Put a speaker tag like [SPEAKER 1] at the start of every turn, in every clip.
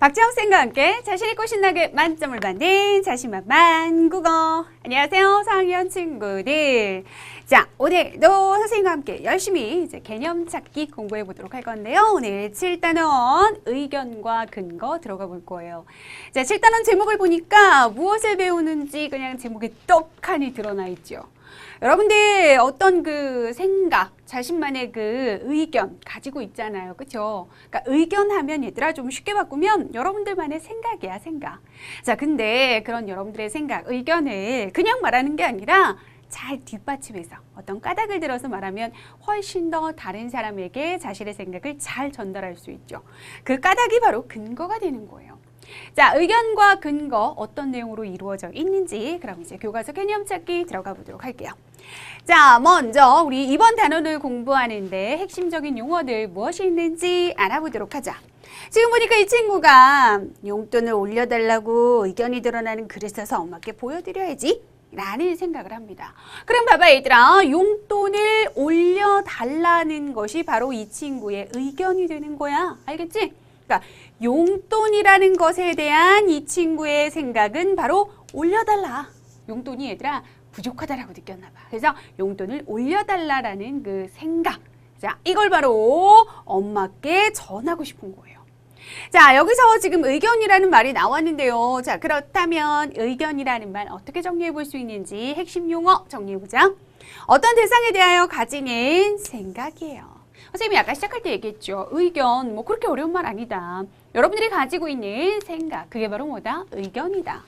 [SPEAKER 1] 박지영 쌤과 함께 자신있고 신나게 만점을 받는 자신만만 국어. 안녕하세요, 4학년 친구들. 자, 오늘도 선생님과 함께 열심히 이제 개념 찾기 공부해 보도록 할 건데요. 오늘 7단원 의견과 근거 들어가 볼 거예요. 자, 7단원 제목을 보니까 무엇을 배우는지 그냥 제목에 떡하니 드러나 있죠. 여러분들 어떤 그 생각, 자신만의 그 의견 가지고 있잖아요. 그쵸? 그러니까 의견 하면 얘들아 좀 쉽게 바꾸면 여러분들만의 생각이야, 생각. 자, 근데 그런 여러분들의 생각, 의견을 그냥 말하는 게 아니라 잘 뒷받침해서 어떤 까닭을 들어서 말하면 훨씬 더 다른 사람에게 자신의 생각을 잘 전달할 수 있죠. 그 까닭이 바로 근거가 되는 거예요. 자, 의견과 근거 어떤 내용으로 이루어져 있는지 그럼 이제 교과서 개념 찾기 들어가 보도록 할게요. 자, 먼저 우리 이번 단원을 공부하는데 핵심적인 용어들 무엇이 있는지 알아보도록 하자. 지금 보니까 이 친구가 용돈을 올려달라고 의견이 드러나는 글을 써서 엄마께 보여드려야지. 라는 생각을 합니다. 그럼 봐봐 얘들아 용돈을 올려달라는 것이 바로 이 친구의 의견이 되는 거야. 알겠지? 그러니까 용돈이라는 것에 대한 이 친구의 생각은 바로 올려달라. 용돈이 얘들아 부족하다라고 느꼈나 봐. 그래서 용돈을 올려달라라는 그 생각. 자, 이걸 바로 엄마께 전하고 싶은 거예요. 자, 여기서 지금 의견이라는 말이 나왔는데요. 자, 그렇다면 의견이라는 말 어떻게 정리해 볼 수 있는지 핵심 용어 정리해 보자. 어떤 대상에 대하여 가지는 생각이에요. 선생님이 아까 시작할 때 얘기했죠. 의견, 뭐 그렇게 어려운 말 아니다. 여러분들이 가지고 있는 생각, 그게 바로 뭐다? 의견이다.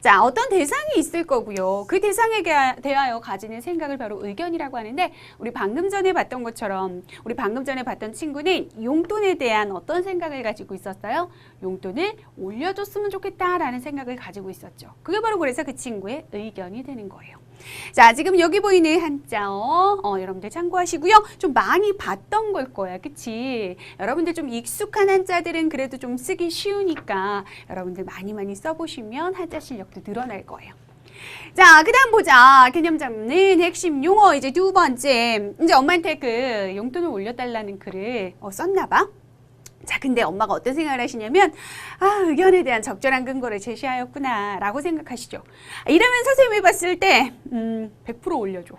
[SPEAKER 1] 자, 어떤 대상이 있을 거고요. 그 대상에 대- 대하여 가지는 생각을 바로 의견이라고 하는데, 우리 방금 전에 봤던 것처럼, 우리 방금 전에 봤던 친구는 용돈에 대한 어떤 생각을 가지고 있었어요? 용돈을 올려줬으면 좋겠다라는 생각을 가지고 있었죠. 그게 바로 그래서 그 친구의 의견이 되는 거예요. 자, 지금 여기 보이는 한자어, 어, 여러분들 참고하시고요. 좀 많이 봤던 걸 거야, 그치? 여러분들 좀 익숙한 한자들은 그래도 좀 쓰기 쉬우니까 여러분들 많이 많이 써보시면 한자 실력도 늘어날 거예요. 자, 그 다음 보자. 개념 잡는 핵심 용어 이제 두 번째. 이제 엄마한테 그 용돈을 올려달라는 글을 어, 썼나 봐. 자, 근데 엄마가 어떤 생각을 하시냐면, 아, 의견에 대한 적절한 근거를 제시하였구나, 라고 생각하시죠. 아, 이러면 선생님이 봤을 때, 음, 100% 올려줘.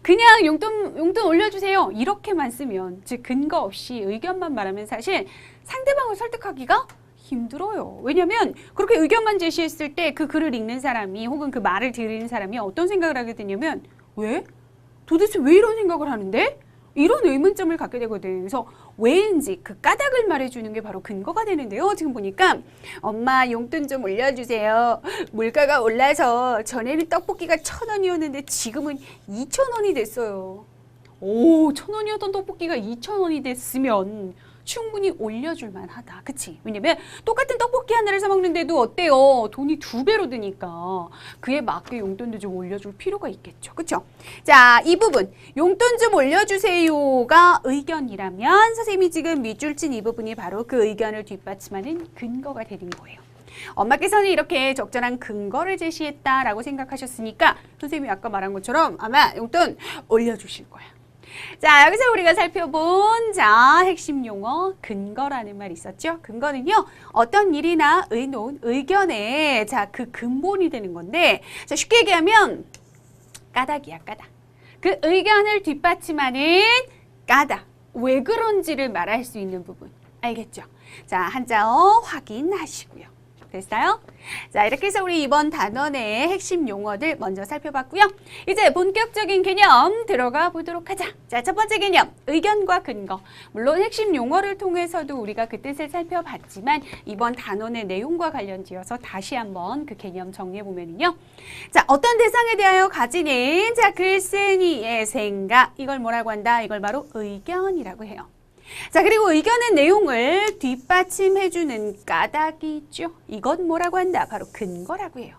[SPEAKER 1] 그냥 용돈, 용돈 올려주세요. 이렇게만 쓰면, 즉, 근거 없이 의견만 말하면 사실 상대방을 설득하기가 힘들어요. 왜냐면 그렇게 의견만 제시했을 때 그 글을 읽는 사람이 혹은 그 말을 들은 사람이 어떤 생각을 하게 되냐면, 왜? 도대체 왜 이런 생각을 하는데? 이런 의문점을 갖게 되거든. 그래서 왜인지 그 까닭을 말해주는 게 바로 근거가 되는데요. 지금 보니까 엄마 용돈 좀 올려주세요. 물가가 올라서 전에는 떡볶이가 천 원이었는데 지금은 이천 원이 됐어요. 오, 천 원이었던 떡볶이가 이천 원이 됐으면 충분히 올려줄 만하다. 그치? 왜냐면 똑같은 떡볶이 하나를 사 먹는데도 어때요? 돈이 두 배로 드니까 그에 맞게 용돈도 좀 올려줄 필요가 있겠죠. 그쵸? 자, 이 부분 용돈 좀 올려주세요가 의견이라면 선생님이 지금 밑줄 친 이 부분이 바로 그 의견을 뒷받침하는 근거가 되는 거예요. 엄마께서는 이렇게 적절한 근거를 제시했다라고 생각하셨으니까 선생님이 아까 말한 것처럼 아마 용돈 올려주실 거야. 자, 여기서 우리가 살펴본 자, 핵심 용어 근거라는 말이 있었죠. 근거는요. 어떤 일이나 의논, 의견의 자, 그 근본이 되는 건데 자, 쉽게 얘기하면 까닭이야, 까닭. 그 의견을 뒷받침하는 까닭. 왜 그런지를 말할 수 있는 부분. 알겠죠? 자, 한자어 확인하시고요. 됐어요? 자, 이렇게 해서 우리 이번 단원의 핵심 용어들 먼저 살펴봤고요. 이제 본격적인 개념 들어가 보도록 하자. 자, 첫 번째 개념, 의견과 근거. 물론 핵심 용어를 통해서도 우리가 그 뜻을 살펴봤지만 이번 단원의 내용과 관련지어서 다시 한번 그 개념 정리해 보면요. 자, 어떤 대상에 대하여 가지는 자, 글쓴이의 생각. 이걸 뭐라고 한다? 이걸 바로 의견이라고 해요. 자, 그리고 의견의 내용을 뒷받침해주는 까닭이 있죠. 이건 뭐라고 한다? 바로 근거라고 해요.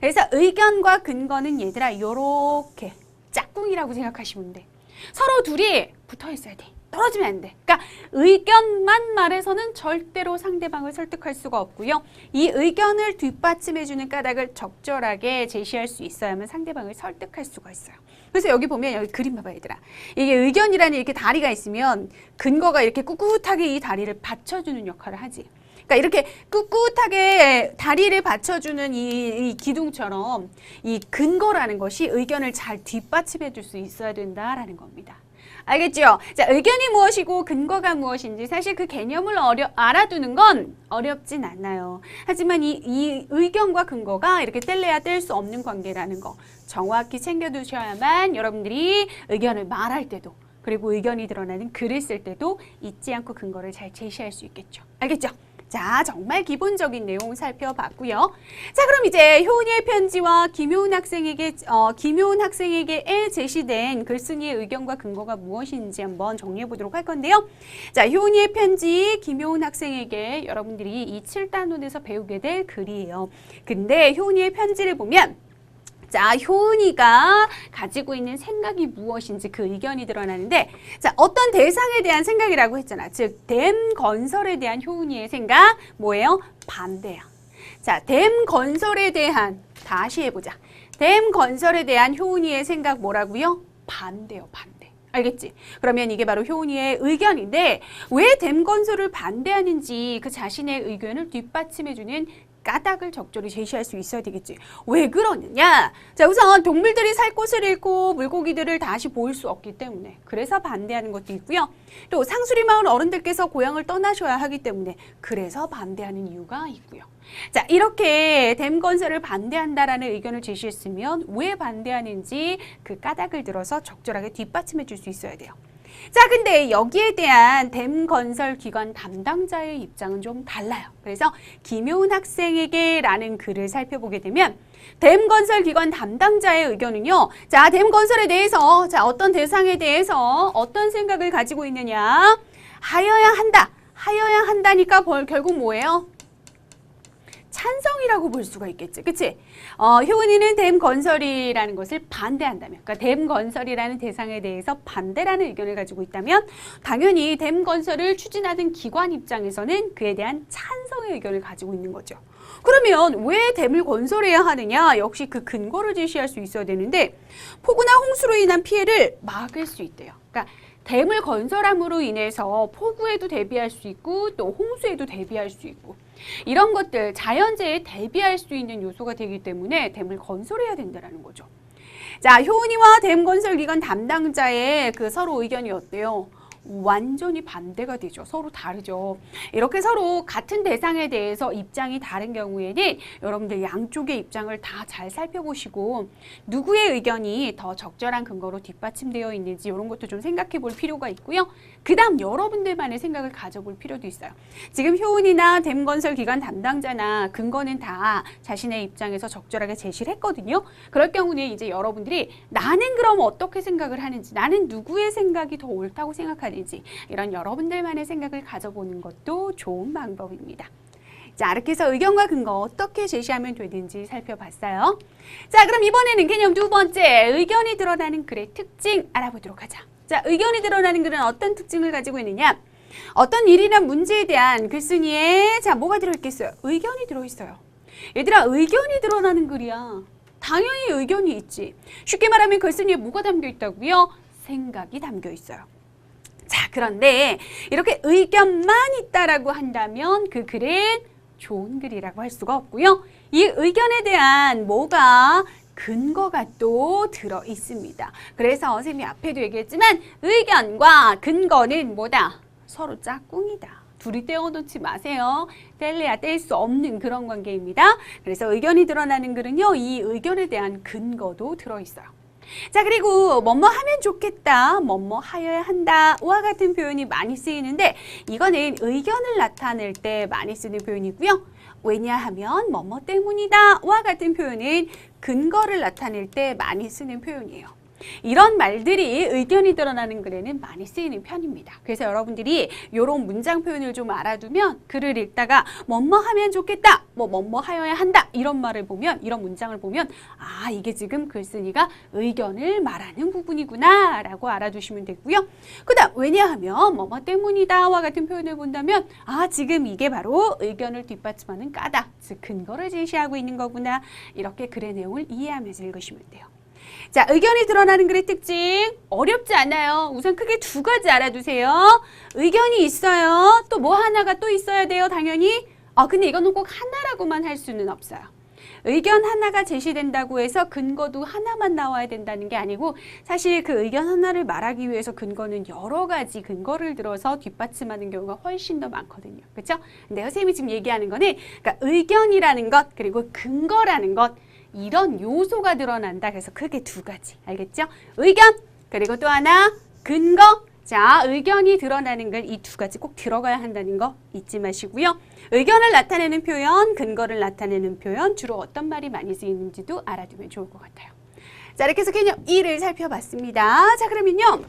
[SPEAKER 1] 그래서 의견과 근거는 얘들아, 요렇게 짝꿍이라고 생각하시면 돼. 서로 둘이 붙어 있어야 돼. 떨어지면 안 돼. 그러니까 의견만 말해서는 절대로 상대방을 설득할 수가 없고요. 이 의견을 뒷받침해주는 까닭을 적절하게 제시할 수 있어야만 상대방을 설득할 수가 있어요. 그래서 여기 보면 여기 그림 봐봐 얘들아. 이게 의견이라는 이렇게 다리가 있으면 근거가 이렇게 꿋꿋하게 이 다리를 받쳐주는 역할을 하지. 그러니까 이렇게 꿋꿋하게 다리를 받쳐주는 이, 이 기둥처럼 이 근거라는 것이 의견을 잘 뒷받침해 줄 수 있어야 된다라는 겁니다. 알겠죠? 자, 의견이 무엇이고 근거가 무엇인지 사실 그 개념을 어려, 알아두는 건 어렵진 않아요. 하지만 이, 이 의견과 근거가 이렇게 뗄래야 뗄 수 없는 관계라는 거 정확히 챙겨두셔야만 여러분들이 의견을 말할 때도 그리고 의견이 드러나는 글을 쓸 때도 잊지 않고 근거를 잘 제시할 수 있겠죠. 알겠죠? 자, 정말 기본적인 내용 살펴봤고요. 자, 그럼 이제 효은이의 편지와 김효은 학생에게 어, 김효은 학생에게 제시된 글쓴이의 의견과 근거가 무엇인지 한번 정리해 보도록 할 건데요. 자, 효은이의 편지 김효은 학생에게 여러분들이 이 7단원에서 배우게 될 글이에요. 근데 효은이의 편지를 보면 자, 효은이가 가지고 있는 생각이 무엇인지 그 의견이 드러나는데, 자, 어떤 대상에 대한 생각이라고 했잖아. 즉, 댐 건설에 대한 효은이의 생각, 뭐예요? 반대야. 자, 댐 건설에 대한, 다시 해보자. 댐 건설에 대한 효은이의 생각 뭐라고요? 반대요, 반대. 알겠지? 그러면 이게 바로 효은이의 의견인데, 왜 댐 건설을 반대하는지 그 자신의 의견을 뒷받침해주는 까닭을 적절히 제시할 수 있어야 되겠지. 왜 그러느냐? 자, 우선 동물들이 살 곳을 잃고 물고기들을 다시 보일 수 없기 때문에 그래서 반대하는 것도 있고요. 또 상수리 마을 어른들께서 고향을 떠나셔야 하기 때문에 그래서 반대하는 이유가 있고요. 자, 이렇게 댐 건설을 반대한다라는 의견을 제시했으면 왜 반대하는지 그 까닭을 들어서 적절하게 뒷받침해 줄 수 있어야 돼요. 자, 근데 여기에 대한 댐 건설 기관 담당자의 입장은 좀 달라요. 그래서 김효은 학생에게라는 글을 살펴보게 되면 댐 건설 기관 담당자의 의견은요. 자, 댐 건설에 대해서 자, 어떤 대상에 대해서 어떤 생각을 가지고 있느냐? 하여야 한다. 하여야 한다니까 벌, 결국 뭐예요? 찬성이라고 볼 수가 있겠지. 그치? 어, 효은이는 댐 건설이라는 것을 반대한다면, 그러니까 댐 건설이라는 대상에 대해서 반대라는 의견을 가지고 있다면, 당연히 댐 건설을 추진하는 기관 입장에서는 그에 대한 찬성의 의견을 가지고 있는 거죠. 그러면 왜 댐을 건설해야 하느냐? 역시 그 근거를 제시할 수 있어야 되는데, 폭우나 홍수로 인한 피해를 막을 수 있대요. 그러니까 댐을 건설함으로 인해서 폭우에도 대비할 수 있고 또 홍수에도 대비할 수 있고 이런 것들 자연재해에 대비할 수 있는 요소가 되기 때문에 댐을 건설해야 된다는 거죠. 자, 효은이와 댐 건설 기관 담당자의 그 서로 의견이 어때요? 완전히 반대가 되죠. 서로 다르죠. 이렇게 서로 같은 대상에 대해서 입장이 다른 경우에는 여러분들 양쪽의 입장을 다 잘 살펴보시고 누구의 의견이 더 적절한 근거로 뒷받침되어 있는지 이런 것도 좀 생각해 볼 필요가 있고요. 그 다음 여러분들만의 생각을 가져볼 필요도 있어요. 지금 효은이나 댐건설 기관 담당자나 근거는 다 자신의 입장에서 적절하게 제시를 했거든요. 그럴 경우는 이제 여러분들이 나는 그럼 어떻게 생각을 하는지, 나는 누구의 생각이 더 옳다고 생각하는지 이런 여러분들만의 생각을 가져보는 것도 좋은 방법입니다. 자, 이렇게 해서 의견과 근거 어떻게 제시하면 되는지 살펴봤어요. 자, 그럼 이번에는 개념 두 번째, 의견이 드러나는 글의 특징 알아보도록 하자. 자, 의견이 드러나는 글은 어떤 특징을 가지고 있느냐? 어떤 일이나 문제에 대한 글쓴이에 자, 뭐가 들어있겠어요? 의견이 들어있어요. 얘들아, 의견이 드러나는 글이야. 당연히 의견이 있지. 쉽게 말하면 글쓴이에 뭐가 담겨 있다고요? 생각이 담겨 있어요. 자, 그런데 이렇게 의견만 있다라고 한다면 그 글은 좋은 글이라고 할 수가 없고요. 이 의견에 대한 뭐가 근거가 또 들어 있습니다. 그래서 선생님이 앞에도 얘기했지만 의견과 근거는 뭐다? 서로 짝꿍이다. 둘이 떼어놓지 마세요. 뗄래야 뗄 수 없는 그런 관계입니다. 그래서 의견이 드러나는 글은요, 이 의견에 대한 근거도 들어있어요. 자, 그리고 뭐뭐 하면 좋겠다, 뭐뭐 하여야 한다, 와 같은 표현이 많이 쓰이는데, 이거는 의견을 나타낼 때 많이 쓰는 표현이고요. 왜냐하면 뭐뭐 때문이다, 와 같은 표현은 근거를 나타낼 때 많이 쓰는 표현이에요. 이런 말들이 의견이 드러나는 글에는 많이 쓰이는 편입니다. 그래서 여러분들이 이런 문장 표현을 좀 알아두면 글을 읽다가 뭐뭐 하면 좋겠다, 뭐 뭐뭐 하여야 한다 이런 말을 보면 이런 문장을 보면 아 이게 지금 글쓴이가 의견을 말하는 부분이구나 라고 알아두시면 되고요. 그 다음 왜냐하면 뭐뭐 때문이다 와 같은 표현을 본다면 아 지금 이게 바로 의견을 뒷받침하는 까다, 즉 근거를 제시하고 있는 거구나 이렇게 글의 내용을 이해하면서 읽으시면 돼요. 자, 의견이 드러나는 글의 특징 어렵지 않아요. 우선 크게 두 가지 알아두세요. 의견이 있어요. 또 뭐 하나가 또 있어야 돼요. 당연히 아, 근데 이거는 꼭 하나라고만 할 수는 없어요. 의견 하나가 제시된다고 해서 근거도 하나만 나와야 된다는 게 아니고 사실 그 의견 하나를 말하기 위해서 근거는 여러 가지 근거를 들어서 뒷받침하는 경우가 훨씬 더 많거든요. 그렇죠? 근데 선생님이 지금 얘기하는 거는 그러니까 의견이라는 것 그리고 근거라는 것 이런 요소가 드러난다. 그래서 크게 두 가지. 알겠죠? 의견 그리고 또 하나 근거 자, 의견이 드러나는 건이두 가지 꼭 들어가야 한다는 거 잊지 마시고요. 의견을 나타내는 표현, 근거를 나타내는 표현, 주로 어떤 말이 많이 쓰이는지도 알아두면 좋을 것 같아요. 자, 이렇게 해서 개념 2를 살펴봤습니다. 자, 그러면요.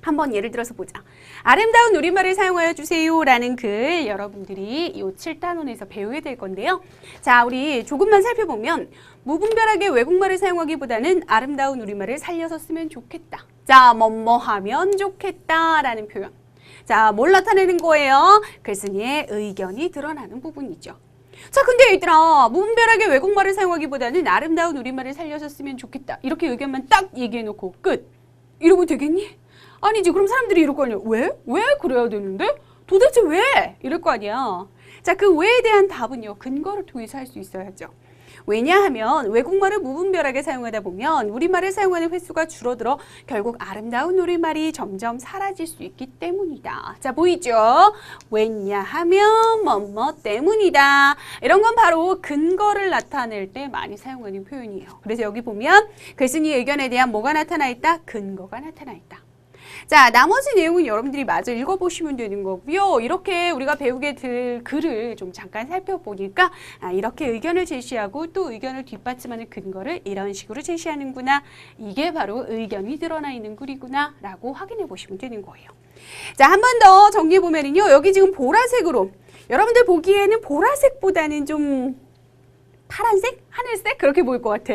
[SPEAKER 1] 한번 예를 들어서 보자. 아름다운 우리말을 사용하여 주세요라는 글 여러분들이 이 7단원에서 배우게 될 건데요. 자, 우리 조금만 살펴보면 무분별하게 외국말을 사용하기보다는 아름다운 우리말을 살려서 쓰면 좋겠다. 자, 뭐뭐 하면 좋겠다라는 표현. 자, 뭘 나타내는 거예요? 글쓴이의 의견이 드러나는 부분이죠. 자, 근데 얘들아, 무분별하게 외국말을 사용하기보다는 아름다운 우리말을 살려서 쓰면 좋겠다. 이렇게 의견만 딱 얘기해놓고 끝. 이러면 되겠니? 아니지. 그럼 사람들이 이럴 거 아니야. 왜? 왜 그래야 되는데? 도대체 왜? 이럴 거 아니야. 자, 그 왜에 대한 답은요. 근거를 통해서 할 수 있어야죠. 왜냐하면 외국말을 무분별하게 사용하다 보면 우리말을 사용하는 횟수가 줄어들어 결국 아름다운 우리말이 점점 사라질 수 있기 때문이다. 자, 보이죠? 왜냐하면 뭐뭐 때문이다. 이런 건 바로 근거를 나타낼 때 많이 사용하는 표현이에요. 그래서 여기 보면 글쓴이 의견에 대한 뭐가 나타나 있다? 근거가 나타나 있다. 자, 나머지 내용은 여러분들이 마저 읽어보시면 되는 거고요. 이렇게 우리가 배우게 될 글을 좀 잠깐 살펴보니까 아, 이렇게 의견을 제시하고 또 의견을 뒷받침하는 근거를 이런 식으로 제시하는구나. 이게 바로 의견이 드러나 있는 글이구나 라고 확인해 보시면 되는 거예요. 자, 한 번 더 정리해 보면은요. 여기 지금 보라색으로 여러분들 보기에는 보라색보다는 좀 파란색? 하늘색? 그렇게 보일 것 같아.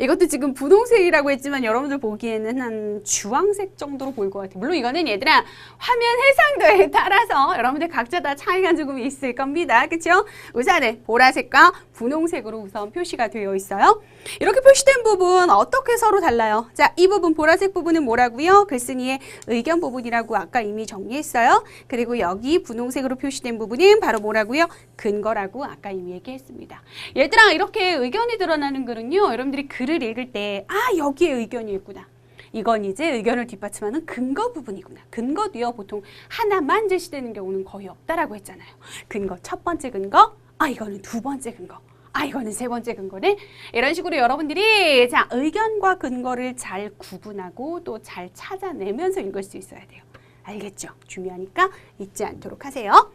[SPEAKER 1] 이것도 지금 분홍색이라고 했지만 여러분들 보기에는 한 주황색 정도로 보일 것 같아. 물론 이거는 얘들아 화면 해상도에 따라서 여러분들 각자 다 차이가 조금 있을 겁니다. 그쵸? 우산은 보라색과 분홍색으로 우선 표시가 되어 있어요. 이렇게 표시된 부분 어떻게 서로 달라요? 자, 이 부분 보라색 부분은 뭐라고요? 글쓴이의 의견 부분이라고 아까 이미 정리했어요. 그리고 여기 분홍색으로 표시된 부분은 바로 뭐라고요? 근거라고 아까 이미 얘기했습니다. 얘들아 이렇게 의견 이 드러나는 글은요. 여러분들이 글을 읽을 때 아 여기에 의견이 있구나. 이건 이제 의견을 뒷받침하는 근거 부분이구나. 근거도요 보통 하나만 제시되는 경우는 거의 없다라고 했잖아요. 근거 첫 번째 근거, 아 이거는 두 번째 근거. 아 이거는 세 번째 근거네 이런 식으로 여러분들이 자 의견과 근거를 잘 구분하고 또 잘 찾아내면서 읽을 수 있어야 돼요 알겠죠 중요하니까 잊지 않도록 하세요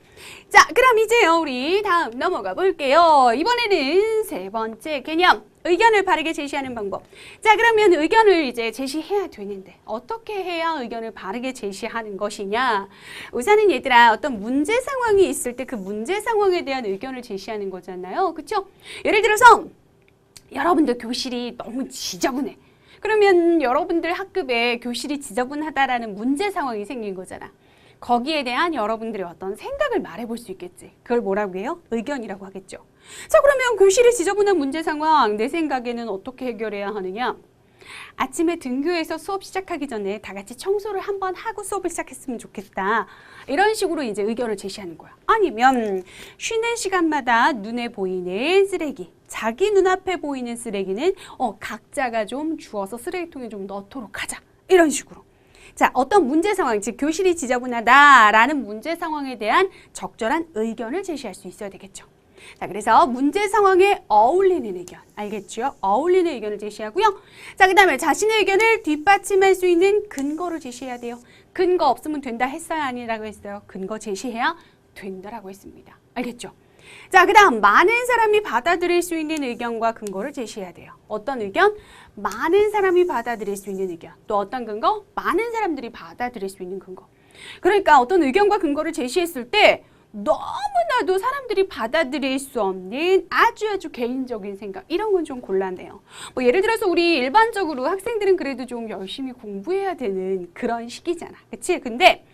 [SPEAKER 1] 자 그럼 이제요 우리 다음 넘어가 볼게요. 이번에는 세 번째 개념. 의견을 바르게 제시하는 방법. 자 그러면 의견을 이제 제시해야 되는데 어떻게 해야 의견을 바르게 제시하는 것이냐? 우선은 얘들아 어떤 문제 상황이 있을 때 그 문제 상황에 대한 의견을 제시하는 거잖아요. 그쵸? 예를 들어서 여러분들 교실이 너무 지저분해. 그러면 여러분들 학급에 교실이 지저분하다라는 문제 상황이 생긴 거잖아 거기에 대한 여러분들의 어떤 생각을 말해볼 수 있겠지. 그걸 뭐라고 해요? 의견이라고 하겠죠. 자, 그러면 교실이 지저분한 문제 상황, 내 생각에는 어떻게 해결해야 하느냐? 아침에 등교해서 수업 시작하기 전에 다 같이 청소를 한번 하고 수업을 시작했으면 좋겠다. 이런 식으로 이제 의견을 제시하는 거야. 아니면 쉬는 시간마다 눈에 보이는 쓰레기, 자기 눈앞에 보이는 쓰레기는 어, 각자가 좀 주워서 쓰레기통에 좀 넣도록 하자. 이런 식으로. 자, 어떤 문제 상황, 즉 교실이 지저분하다라는 문제 상황에 대한 적절한 의견을 제시할 수 있어야 되겠죠. 자, 그래서 문제 상황에 어울리는 의견, 알겠죠? 어울리는 의견을 제시하고요. 자, 그 다음에 자신의 의견을 뒷받침할 수 있는 근거를 제시해야 돼요. 근거 없으면 된다 했어요? 아니라고 했어요? 근거 제시해야 된다라고 했습니다. 알겠죠? 자, 그 다음 많은 사람이 받아들일 수 있는 의견과 근거를 제시해야 돼요. 어떤 의견? 많은 사람이 받아들일 수 있는 의견. 또 어떤 근거? 많은 사람들이 받아들일 수 있는 근거. 그러니까 어떤 의견과 근거를 제시했을 때 너무나도 사람들이 받아들일 수 없는 아주 아주 개인적인 생각 이런 건 좀 곤란해요. 뭐 예를 들어서 우리 일반적으로 학생들은 그래도 좀 열심히 공부해야 되는 그런 시기잖아. 그치? 근데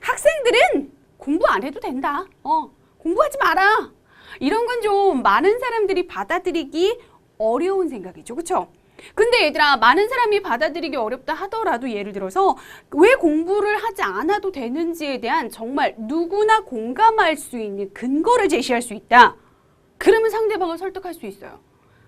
[SPEAKER 1] 학생들은 공부 안 해도 된다. 어, 공부하지 마라. 이런 건 좀 많은 사람들이 받아들이기 어려운 생각이죠. 그쵸? 근데 얘들아, 많은 사람이 받아들이기 어렵다 하더라도 예를 들어서 왜 공부를 하지 않아도 되는지에 대한 정말 누구나 공감할 수 있는 근거를 제시할 수 있다. 그러면 상대방을 설득할 수 있어요.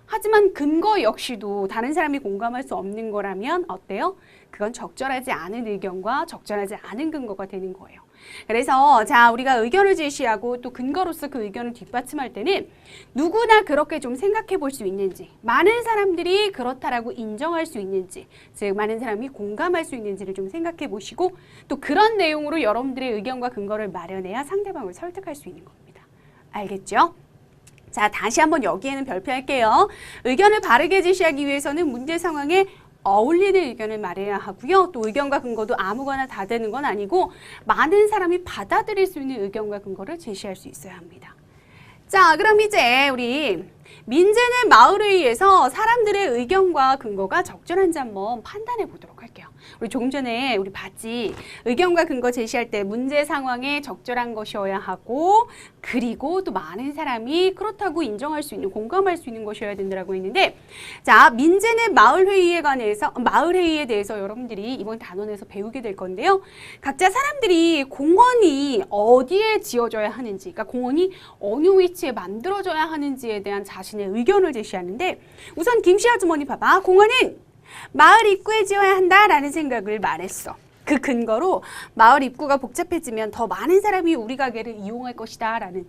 [SPEAKER 1] 하지만 근거 역시도 다른 사람이 공감할 수 없는 거라면 어때요? 그건 적절하지 않은 의견과 적절하지 않은 근거가 되는 거예요. 그래서 자 우리가 의견을 제시하고 또 근거로서 그 의견을 뒷받침할 때는 누구나 그렇게 좀 생각해 볼 수 있는지 많은 사람들이 그렇다라고 인정할 수 있는지 즉 많은 사람이 공감할 수 있는지를 좀 생각해 보시고 또 그런 내용으로 여러분들의 의견과 근거를 마련해야 상대방을 설득할 수 있는 겁니다. 알겠죠? 자, 다시 한번 여기에는 별표할게요. 의견을 바르게 제시하기 위해서는 문제 상황에 어울리는 의견을 말해야 하고요. 또 의견과 근거도 아무거나 다 되는 건 아니고 많은 사람이 받아들일 수 있는 의견과 근거를 제시할 수 있어야 합니다. 자, 그럼 이제 우리 민재는 마을회의에서 사람들의 의견과 근거가 적절한지 한번 판단해 보도록 할게요. 우리 조금 전에 우리 봤지 의견과 근거 제시할 때 문제 상황에 적절한 것이어야 하고 그리고 또 많은 사람이 그렇다고 인정할 수 있는 공감할 수 있는 것이어야 된다고 했는데 자 민재는 마을 회의에 관해서 마을 회의에 대해서 여러분들이 이번 단원에서 배우게 될 건데요. 각자 사람들이 공원이 어디에 지어져야 하는지 그러니까 공원이 어느 위치에 만들어져야 하는지에 대한 자 신의 의견을 제시하는데 우선 김씨 아주머니 봐봐 공원은 마을 입구에 지어야 한다라는 생각을 말했어. 그 근거로 마을 입구가 복잡해지면 더 많은 사람이 우리 가게를 이용할 것이다라는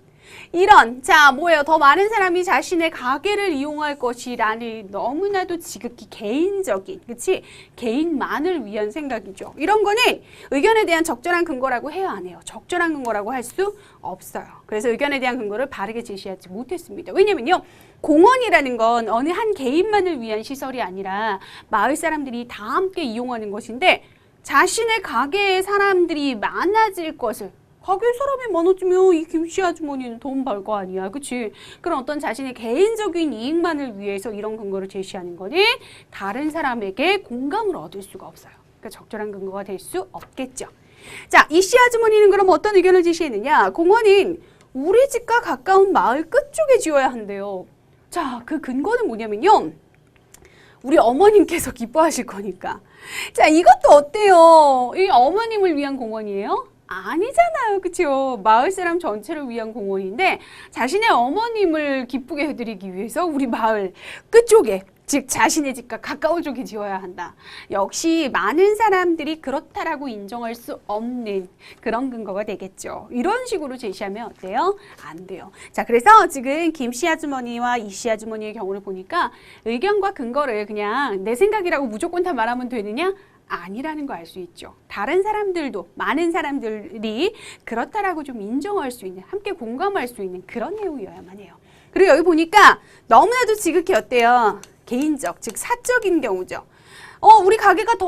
[SPEAKER 1] 이런 자 뭐예요? 더 많은 사람이 자신의 가게를 이용할 것이라는 너무나도 지극히 개인적인 그치? 개인만을 위한 생각이죠. 이런 거는 의견에 대한 적절한 근거라고 해야 안 해요? 적절한 근거라고 할 수 없어요. 그래서 의견에 대한 근거를 바르게 제시하지 못했습니다. 왜냐면요 공원이라는 건 어느 한 개인만을 위한 시설이 아니라 마을 사람들이 다 함께 이용하는 것인데 자신의 가게에 사람들이 많아질 것을 가게 사람이 많아지면 이 김씨 아주머니는 돈 벌 거 아니야. 그치? 그런 어떤 자신의 개인적인 이익만을 위해서 이런 근거를 제시하는 거는 다른 사람에게 공감을 얻을 수가 없어요. 그러니까 적절한 근거가 될 수 없겠죠. 자, 이 씨 아주머니는 그럼 어떤 의견을 제시했느냐? 공원은 우리 집과 가까운 마을 끝쪽에 지어야 한대요. 자, 그 근거는 뭐냐면요. 우리 어머님께서 기뻐하실 거니까. 자, 이것도 어때요? 이 어머님을 위한 공원이에요? 아니잖아요. 그쵸? 마을 사람 전체를 위한 공원인데 자신의 어머님을 기쁘게 해드리기 위해서 우리 마을 끝쪽에 즉 자신의 집과 가까운 쪽에 지어야 한다. 역시 많은 사람들이 그렇다라고 인정할 수 없는 그런 근거가 되겠죠. 이런 식으로 제시하면 어때요? 안 돼요. 자, 그래서 지금 김 씨 아주머니와 이 씨 아주머니의 경우를 보니까 의견과 근거를 그냥 내 생각이라고 무조건 다 말하면 되느냐? 아니라는 거 알 수 있죠. 다른 사람들도 많은 사람들이 그렇다라고 좀 인정할 수 있는 함께 공감할 수 있는 그런 내용이어야만 해요. 그리고 여기 보니까 너무나도 지극히 어때요? 개인적, 즉 사적인 경우죠. 어, 우리 가게가 더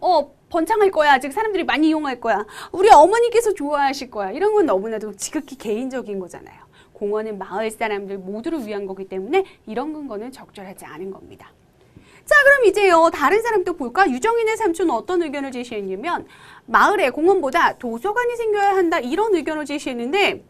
[SPEAKER 1] 어, 번창할 거야. 즉 사람들이 많이 이용할 거야. 우리 어머니께서 좋아하실 거야. 이런 건 너무나도 지극히 개인적인 거잖아요. 공원은 마을 사람들 모두를 위한 거기 때문에 이런 근거는 적절하지 않은 겁니다. 자, 그럼 이제요. 다른 사람도 볼까? 유정인의 삼촌은 어떤 의견을 제시했냐면 마을에 공원보다 도서관이 생겨야 한다 이런 의견을 제시했는데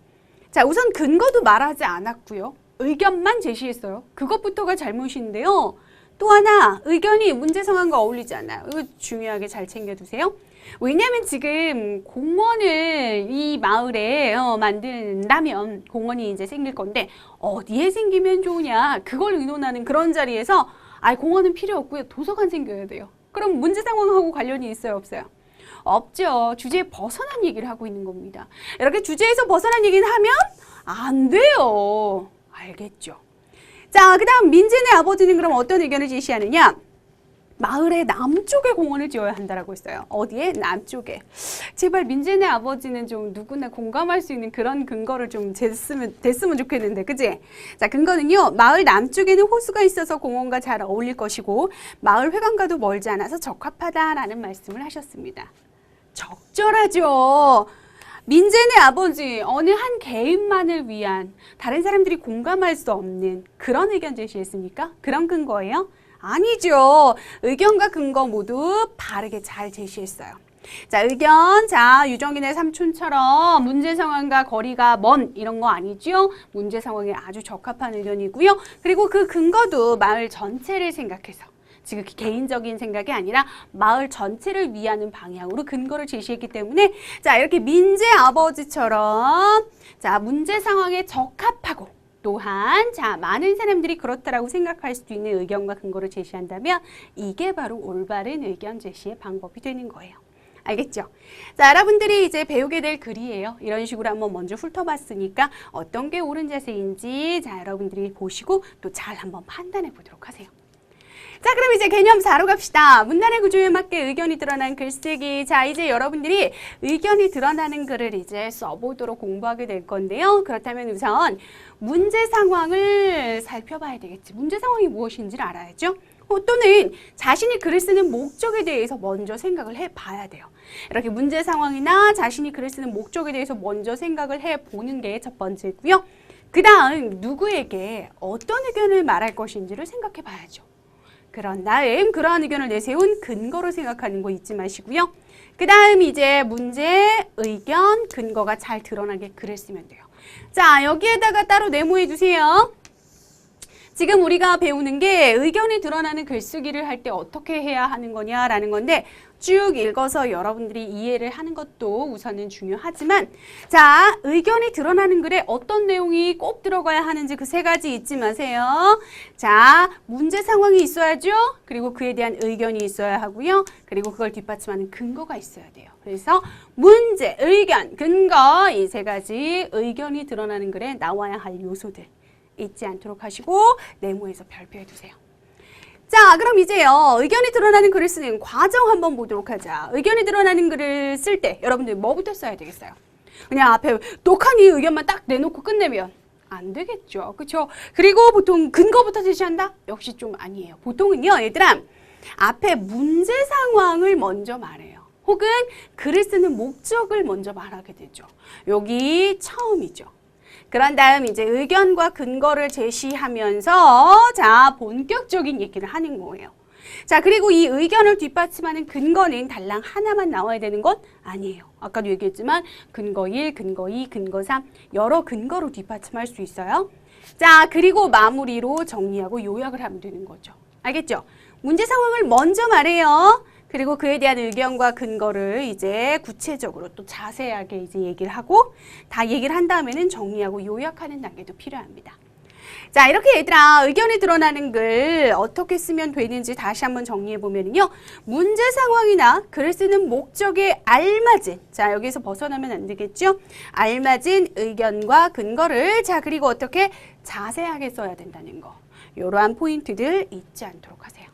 [SPEAKER 1] 자, 우선 근거도 말하지 않았고요. 의견만 제시했어요. 그것부터가 잘못인데요. 또 하나 의견이 문제 상황과 어울리지 않아요. 이거 중요하게 잘 챙겨두세요. 왜냐하면 지금 공원을 이 마을에 어, 만든다면 공원이 이제 생길 건데 어디에 생기면 좋으냐 그걸 의논하는 그런 자리에서 아 공원은 필요 없고요 도서관 생겨야 돼요. 그럼 문제 상황하고 관련이 있어요 없어요? 없죠. 주제에 벗어난 얘기를 하고 있는 겁니다. 이렇게 주제에서 벗어난 얘기는 하면 안 돼요. 알겠죠? 자, 그 다음 민진의 아버지는 그럼 어떤 의견을 제시하느냐? 마을의 남쪽에 공원을 지어야 한다라고 했어요. 어디에? 남쪽에. 제발 민진의 아버지는 좀 누구나 공감할 수 있는 그런 근거를 좀 됐으면, 됐으면 좋겠는데, 그지? 자, 근거는요, 마을 남쪽에는 호수가 있어서 공원과 잘 어울릴 것이고, 마을 회관과도 멀지 않아서 적합하다라는 말씀을 하셨습니다. 적절하죠. 민재네 아버지 어느 한 개인만을 위한 다른 사람들이 공감할 수 없는 그런 의견 제시했습니까? 그런 근거예요? 아니죠. 의견과 근거 모두 바르게 잘 제시했어요. 자, 의견. 자, 유정인의 삼촌처럼 문제 상황과 거리가 먼 이런 거 아니죠? 문제 상황에 아주 적합한 의견이고요. 그리고 그 근거도 마을 전체를 생각해서 지금 개인적인 생각이 아니라 마을 전체를 위하는 방향으로 근거를 제시했기 때문에 자 이렇게 민재 아버지처럼 자 문제 상황에 적합하고 또한 자 많은 사람들이 그렇다라고 생각할 수도 있는 의견과 근거를 제시한다면 이게 바로 올바른 의견 제시의 방법이 되는 거예요. 알겠죠? 자, 여러분들이 이제 배우게 될 글이에요. 이런 식으로 한번 먼저 훑어봤으니까 어떤 게 옳은 자세인지 자, 여러분들이 보시고 또 잘 한번 판단해 보도록 하세요. 자, 그럼 이제 개념 4로 갑시다. 문단의 구조에 맞게 의견이 드러난 글쓰기. 자, 이제 여러분들이 의견이 드러나는 글을 이제 써보도록 공부하게 될 건데요. 그렇다면 우선 문제 상황을 살펴봐야 되겠지. 문제 상황이 무엇인지를 알아야죠. 어, 또는 자신이 글을 쓰는 목적에 대해서 먼저 생각을 해 봐야 돼요. 이렇게 문제 상황이나 자신이 글을 쓰는 목적에 대해서 먼저 생각을 해 보는 게 첫 번째고요. 그 다음 누구에게 어떤 의견을 말할 것인지를 생각해 봐야죠. 그런 다음 그러한 의견을 내세운 근거로 생각하는 거 잊지 마시고요. 그 다음 이제 문제, 의견, 근거가 잘 드러나게 글을 쓰면 돼요. 자, 여기에다가 따로 메모해 두세요. 지금 우리가 배우는 게 의견이 드러나는 글쓰기를 할 때 어떻게 해야 하는 거냐라는 건데 쭉 읽어서 여러분들이 이해를 하는 것도 우선은 중요하지만 자 의견이 드러나는 글에 어떤 내용이 꼭 들어가야 하는지 그 세 가지 잊지 마세요. 자 문제 상황이 있어야죠. 그리고 그에 대한 의견이 있어야 하고요. 그리고 그걸 뒷받침하는 근거가 있어야 돼요. 그래서 문제, 의견, 근거 이 세 가지 의견이 드러나는 글에 나와야 할 요소들 잊지 않도록 하시고 네모에서 별표해 두세요. 자, 그럼 이제요. 의견이 드러나는 글을 쓰는 과정 한번 보도록 하자. 의견이 드러나는 글을 쓸 때 여러분들 뭐부터 써야 되겠어요? 그냥 앞에 독한 이 의견만 딱 내놓고 끝내면 안 되겠죠. 그렇죠? 그리고 보통 근거부터 제시한다? 역시 좀 아니에요. 보통은요, 얘들아. 앞에 문제 상황을 먼저 말해요. 혹은 글을 쓰는 목적을 먼저 말하게 되죠. 여기 처음이죠. 그런 다음 이제 의견과 근거를 제시하면서 자 본격적인 얘기를 하는 거예요. 자 그리고 이 의견을 뒷받침하는 근거는 달랑 하나만 나와야 되는 건 아니에요. 아까도 얘기했지만 근거 1, 근거 2, 근거 3 여러 근거로 뒷받침할 수 있어요. 자 그리고 마무리로 정리하고 요약을 하면 되는 거죠. 알겠죠? 문제 상황을 먼저 말해요. 그리고 그에 대한 의견과 근거를 이제 구체적으로 또 자세하게 이제 얘기를 하고 다 얘기를 한 다음에는 정리하고 요약하는 단계도 필요합니다. 자, 이렇게 얘들아, 의견이 드러나는 글 어떻게 쓰면 되는지 다시 한번 정리해 보면요. 문제 상황이나 글을 쓰는 목적에 알맞은, 자, 여기서 벗어나면 안 되겠죠? 알맞은 의견과 근거를, 자, 그리고 어떻게 자세하게 써야 된다는 거. 이러한 포인트들 잊지 않도록 하세요.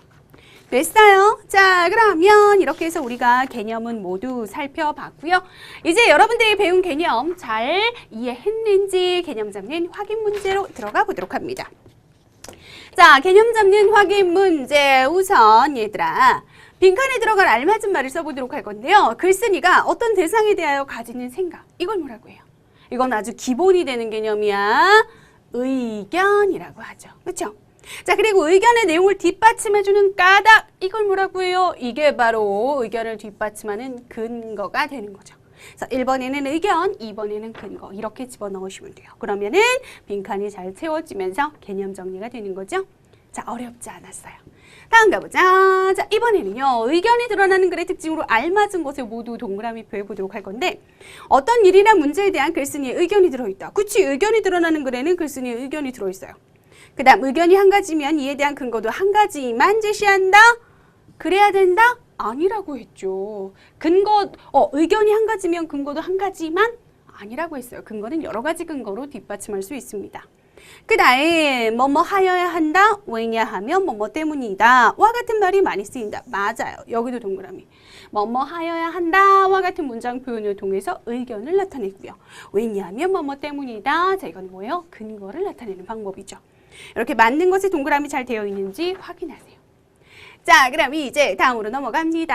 [SPEAKER 1] 됐어요. 자, 그러면 이렇게 해서 우리가 개념은 모두 살펴봤고요. 이제 여러분들이 배운 개념 잘 이해했는지 개념 잡는 확인 문제로 들어가 보도록 합니다. 자, 개념 잡는 확인 문제 우선 얘들아. 빈칸에 들어갈 알맞은 말을 써보도록 할 건데요. 글쓴이가 어떤 대상에 대하여 가지는 생각. 이걸 뭐라고 해요? 이건 아주 기본이 되는 개념이야. 의견이라고 하죠. 그렇죠? 자, 그리고 의견의 내용을 뒷받침해주는 까닭. 이걸 뭐라고 해요? 이게 바로 의견을 뒷받침하는 근거가 되는 거죠. 그래서 1번에는 의견, 2번에는 근거. 이렇게 집어넣으시면 돼요. 그러면은 빈칸이 잘 채워지면서 개념 정리가 되는 거죠. 자, 어렵지 않았어요. 다음 가보자. 자, 이번에는요, 의견이 드러나는 글의 특징으로 알맞은 것을 모두 동그라미 표해보도록 할 건데, 어떤 일이나 문제에 대한 글쓴이의 의견이 들어있다. 그치, 의견이 드러나는 글에는 글쓴이의 의견이 들어있어요. 그 다음 의견이 한 가지면 이에 대한 근거도 한 가지만 제시한다? 그래야 된다? 아니라고 했죠. 근거, 어, 의견이 한 가지면 근거도 한 가지만 아니라고 했어요. 근거는 여러 가지 근거로 뒷받침할 수 있습니다. 그 다음에 뭐뭐 하여야 한다? 왜냐하면 뭐뭐 때문이다. 와 같은 말이 많이 쓰인다. 맞아요. 여기도 동그라미. 뭐뭐 하여야 한다. 와 같은 문장 표현을 통해서 의견을 나타내고요. 왜냐하면 뭐뭐 때문이다. 자, 이건 뭐예요? 근거를 나타내는 방법이죠. 이렇게 맞는 것이 동그라미 잘 되어 있는지 확인하세요. 자, 그럼 이제 다음으로 넘어갑니다.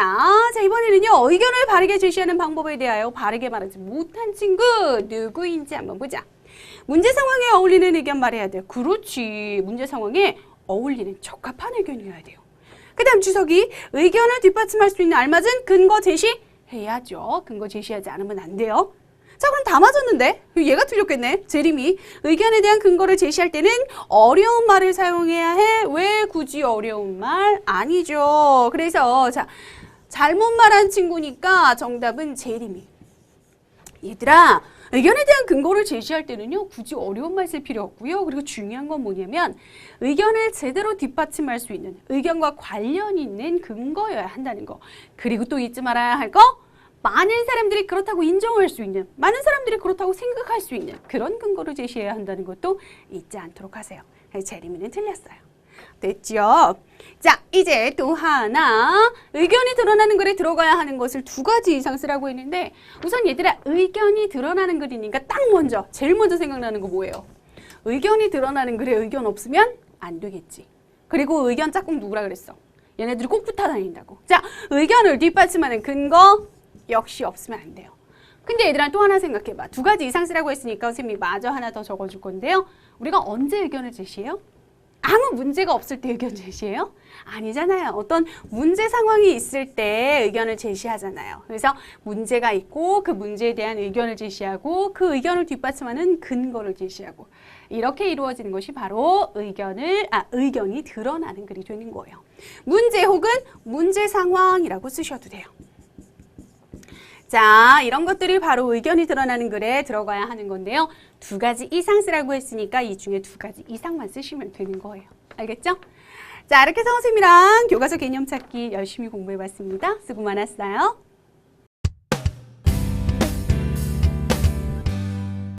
[SPEAKER 1] 자, 이번에는요, 의견을 바르게 제시하는 방법에 대하여 바르게 말하지 못한 친구 누구인지 한번 보자. 문제 상황에 어울리는 의견 말해야 돼. 그렇지. 문제 상황에 어울리는 적합한 의견이어야 돼요. 그 다음 주석이 의견을 뒷받침할 수 있는 알맞은 근거 제시해야죠. 근거 제시하지 않으면 안 돼요. 자, 그럼 다 맞았는데? 얘가 틀렸겠네. 제림이. 의견에 대한 근거를 제시할 때는 어려운 말을 사용해야 해. 왜 굳이 어려운 말? 아니죠. 그래서, 자, 잘못 말한 친구니까 정답은 제림이. 얘들아, 의견에 대한 근거를 제시할 때는요, 굳이 어려운 말 쓸 필요 없고요. 그리고 중요한 건 뭐냐면, 의견을 제대로 뒷받침할 수 있는, 의견과 관련 있는 근거여야 한다는 거. 그리고 또 잊지 말아야 할 거, 많은 사람들이 그렇다고 인정할 수 있는, 많은 사람들이 그렇다고 생각할 수 있는 그런 근거를 제시해야 한다는 것도 잊지 않도록 하세요. 제리미는 틀렸어요. 됐죠? 자, 이제 또 하나. 의견이 드러나는 글에 들어가야 하는 것을 두 가지 이상 쓰라고 했는데, 우선 얘들아, 의견이 드러나는 글이니까 딱 먼저, 제일 먼저 생각나는 거 뭐예요? 의견이 드러나는 글에 의견 없으면 안 되겠지. 그리고 의견 짝꿍 누구라 그랬어? 얘네들이 꼭 붙어 다닌다고. 자, 의견을 뒷받침하는 근거 역시 없으면 안 돼요. 근데 얘들아 또 하나 생각해봐. 두 가지 이상 쓰라고 했으니까 선생님이 마저 하나 더 적어줄 건데요. 우리가 언제 의견을 제시해요? 아무 문제가 없을 때 의견 제시해요? 아니잖아요. 어떤 문제 상황이 있을 때 의견을 제시하잖아요. 그래서 문제가 있고 그 문제에 대한 의견을 제시하고 그 의견을 뒷받침하는 근거를 제시하고 이렇게 이루어지는 것이 바로 의견을 아 의견이 드러나는 글이 되는 거예요. 문제 혹은 문제 상황이라고 쓰셔도 돼요. 자, 이런 것들이 바로 의견이 드러나는 글에 들어가야 하는 건데요. 두 가지 이상 쓰라고 했으니까 이 중에 두 가지 이상만 쓰시면 되는 거예요. 알겠죠? 자, 이렇게 선생님이랑 교과서 개념 찾기 열심히 공부해 봤습니다. 수고 많았어요.